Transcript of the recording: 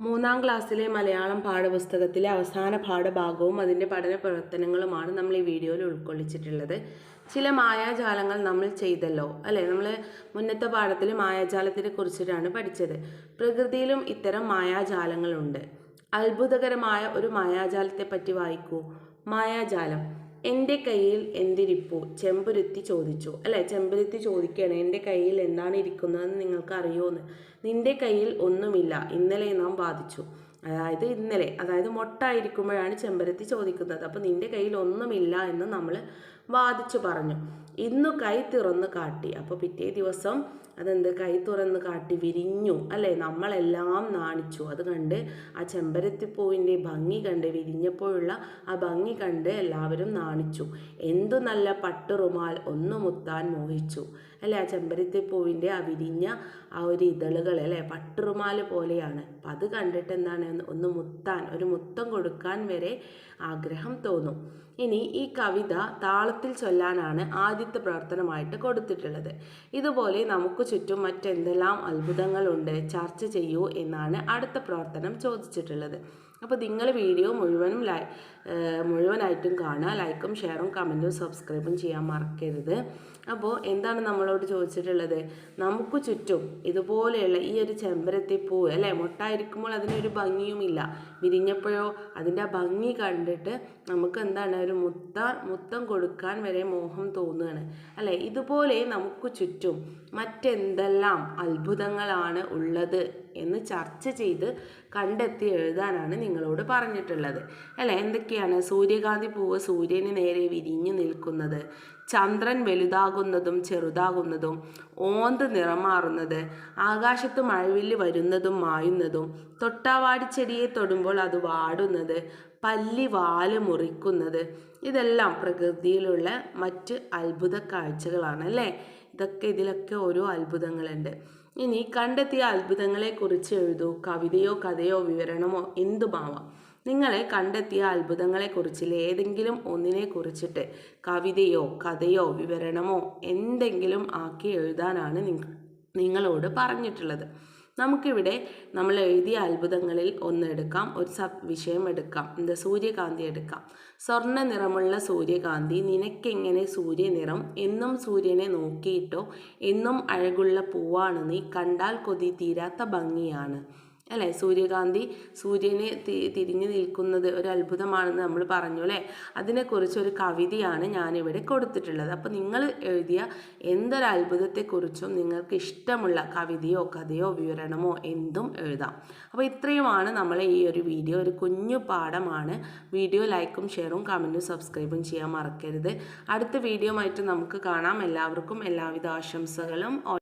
മൂന്നാം ക്ലാസ്സിലെ മലയാളം പാഠപുസ്തകത്തിലെ അവസാന പാഠഭാഗവും അതിന്റെ പഠന പ്രവർത്തനങ്ങളുമാണ് നമ്മൾ ഈ വീഡിയോയിൽ ഉൾക്കൊള്ളിച്ചിട്ടുള്ളത്. ചില മായാജാലങ്ങൾ നമ്മൾ ചെയ്തല്ലോ അല്ലേ? നമ്മൾ മുന്നത്തെ പാഠത്തിൽ മായാജാലത്തിനെ കുറിച്ചിട്ടാണ് പഠിച്ചത്. പ്രകൃതിയിലും ഇത്തരം മായാജാലങ്ങളുണ്ട്. അത്ഭുതകരമായ ഒരു മായാജാലത്തെ പറ്റി വായിക്കൂ. മായാജാലം. എന്റെ കയ്യിൽ എന്തിരിപ്പു? ചെമ്പുരുത്തി ചോദിച്ചു. അല്ലേ ചെമ്പുരുത്തി ചോദിക്കുകയാണ് എന്റെ കയ്യിൽ എന്താണ് ഇരിക്കുന്നതെന്ന് നിങ്ങൾക്ക് അറിയുമെന്ന് നിന്റെ കയ്യിൽ ഒന്നുമില്ല. ഇന്നലെ നാം വാദിച്ചു. അതായത് ഇന്നലെ. അതായത് മൊട്ടായിരിക്കുമ്പോഴാണ് ചെമ്പരത്തി ചോദിക്കുന്നത്. അപ്പോൾ നിന്റെ കയ്യിൽ ഒന്നുമില്ല എന്ന് നമ്മൾ വാദിച്ചു പറഞ്ഞു. ഇന്നു കൈ തുറന്ന് കാട്ടി. അപ്പോൾ പിറ്റേ ദിവസം അതെന്ത്? കൈ തുറന്ന് കാട്ടി വിരിഞ്ഞു. അല്ലേ? നമ്മളെല്ലാം നാണിച്ചു. അത് കണ്ട് ആ ചെമ്പരത്തിപ്പൂവിന്റെ ഭംഗി കണ്ട് വിരിഞ്ഞപ്പോഴുള്ള ആ ഭംഗി കണ്ട് എല്ലാവരും നാണിച്ചു. എന്തു നല്ല പട്ടുറുമാൽ ഒന്നു മുത്താൻ മോഹിച്ചു. അല്ലേ? ആ ചെമ്പരത്തിപ്പൂവിന്റെ ആ വിരിഞ്ഞ ആ ഒരു ഇതളുകൾ അല്ലേ? പട്ടുറുമാൽ പോലെയാണ്. അപ്പം അത് കണ്ടിട്ട് എന്താണ്? ഒന്ന് മുത്താൻ ഒരു മുത്തം കൊടുക്കാൻ വരെ ആഗ്രഹം തോന്നും. ഇനി ഈ കവിത താളത്തിൽ ചൊല്ലാനാണ് ആദ്യത്തെ പ്രവർത്തനമായിട്ട് കൊടുത്തിട്ടുള്ളത്. ഇതുപോലെ നമുക്ക് ചുറ്റും മറ്റെന്തെല്ലാം അത്ഭുതങ്ങളുണ്ട്? ചർച്ച ചെയ്യൂ എന്നാണ് അടുത്ത പ്രവർത്തനം ചോദിച്ചിട്ടുള്ളത്. അപ്പോൾ നിങ്ങൾ വീഡിയോ മുഴുവനും ലൈ മുഴുവനായിട്ടും കാണുക. ലൈക്കും ഷെയറും കമന്റും സബ്സ്ക്രൈബും ചെയ്യാൻ മറക്കരുത്. അപ്പോൾ എന്താണ് നമ്മളോട് ചോദിച്ചിട്ടുള്ളത്? നമുക്ക് ചുറ്റും ഇതുപോലെയുള്ള ഈ ഒരു ചെമ്പരത്തി പൂ അല്ലേ? മുട്ടായിരിക്കുമ്പോൾ അതിനൊരു ഭംഗിയുമില്ല. വിരിഞ്ഞപ്പോഴോ അതിന്റെ ആ ഭംഗി കണ്ടിട്ട് നമുക്ക് എന്താണ് ഒരു മുത്ത മുത്തം കൊടുക്കാൻ വരെ മോഹം തോന്നുകയാണ്. അല്ലേ? ഇതുപോലെ നമുക്ക് ചുറ്റും മറ്റെന്തെല്ലാം അത്ഭുതങ്ങളാണ് ഉള്ളത് എന്ന് ചർച്ച ചെയ്ത് കണ്ടെത്തി എഴുതാനാണ് നിങ്ങളോട് പറഞ്ഞിട്ടുള്ളത്. അല്ലേ? എന്തൊക്കെയാണ്? സൂര്യകാന്തി പൂവ് സൂര്യന് നേരെ വിരിഞ്ഞു നിൽക്കുന്നത്. ചന്ദ്രൻ വലുതാകുന്നതും ചെറുതാകുന്നതും ഓന്ത് നിറമാറുന്നത് ആകാശത്ത് മഴവില്ല് വരുന്നതും മായുന്നതും തൊട്ടാവാടിച്ചെടിയെ തൊടുമ്പോൾ അത് വാടുന്നത് പല്ലി വാൽ മുറിക്കുന്നത്. ഇതെല്ലാം പ്രകൃതിയിലുള്ള മറ്റ് അത്ഭുത കാഴ്ചകളാണ് അല്ലേ? ഇതൊക്കെ ഇതിലൊക്കെ ഓരോ അത്ഭുതങ്ങളുണ്ട്. ഇനി കണ്ടെത്തിയ അത്ഭുതങ്ങളെക്കുറിച്ച് എഴുതൂ. കവിതയോ കഥയോ വിവരണമോ എന്തുമാവാം നിങ്ങളെ കണ്ടെത്തിയ അത്ഭുതങ്ങളെക്കുറിച്ചിൽ ഏതെങ്കിലും ഒന്നിനെ കുറിച്ചിട്ട് കവിതയോ കഥയോ വിവരണമോ എന്തെങ്കിലും ആക്കി എഴുതാനാണ് നിങ്ങളോട് പറഞ്ഞിട്ടുള്ളത്. നമുക്കിവിടെ നമ്മൾ എഴുതിയ അത്ഭുതങ്ങളിൽ ഒന്ന് എടുക്കാം ഒരു സബ് വിഷയം എടുക്കാം എന്താ സൂര്യകാന്തി എടുക്കാം. സ്വർണ നിറമുള്ള സൂര്യകാന്തി നിനക്കെങ്ങനെ സൂര്യനിറം? എന്നും സൂര്യനെ നോക്കിയിട്ടോ? എന്നും അഴകുള്ള പൂവാണ് നീ കണ്ടാൽ കൊതി തീരാത്ത ഭംഗിയാണ്. അല്ലേ? സൂര്യകാന്തി സൂര്യനെ തിരിഞ്ഞു നിൽക്കുന്നത് ഒരു അത്ഭുതമാണെന്ന് നമ്മൾ പറഞ്ഞു അല്ലേ? അതിനെക്കുറിച്ച് ഒരു കവിതയാണ് ഞാനിവിടെ കൊടുത്തിട്ടുള്ളത്. അപ്പോൾ നിങ്ങൾ എഴുതിയ എന്തൊരു അത്ഭുതത്തെക്കുറിച്ചും നിങ്ങൾക്ക് ഇഷ്ടമുള്ള കവിതയോ കഥയോ വിവരണമോ എന്തും എഴുതാം. അപ്പോൾ ഇത്രയുമാണ് നമ്മളെ ഈ ഒരു വീഡിയോ. ഒരു കുഞ്ഞു പാഠമാണ്. വീഡിയോ ലൈക്കും ഷെയറും കമന്റും സബ്സ്ക്രൈബും ചെയ്യാൻ മറക്കരുത്. അടുത്ത വീഡിയോ ആയിട്ട് നമുക്ക് കാണാം. എല്ലാവർക്കും എല്ലാവിധ ആശംസകളും.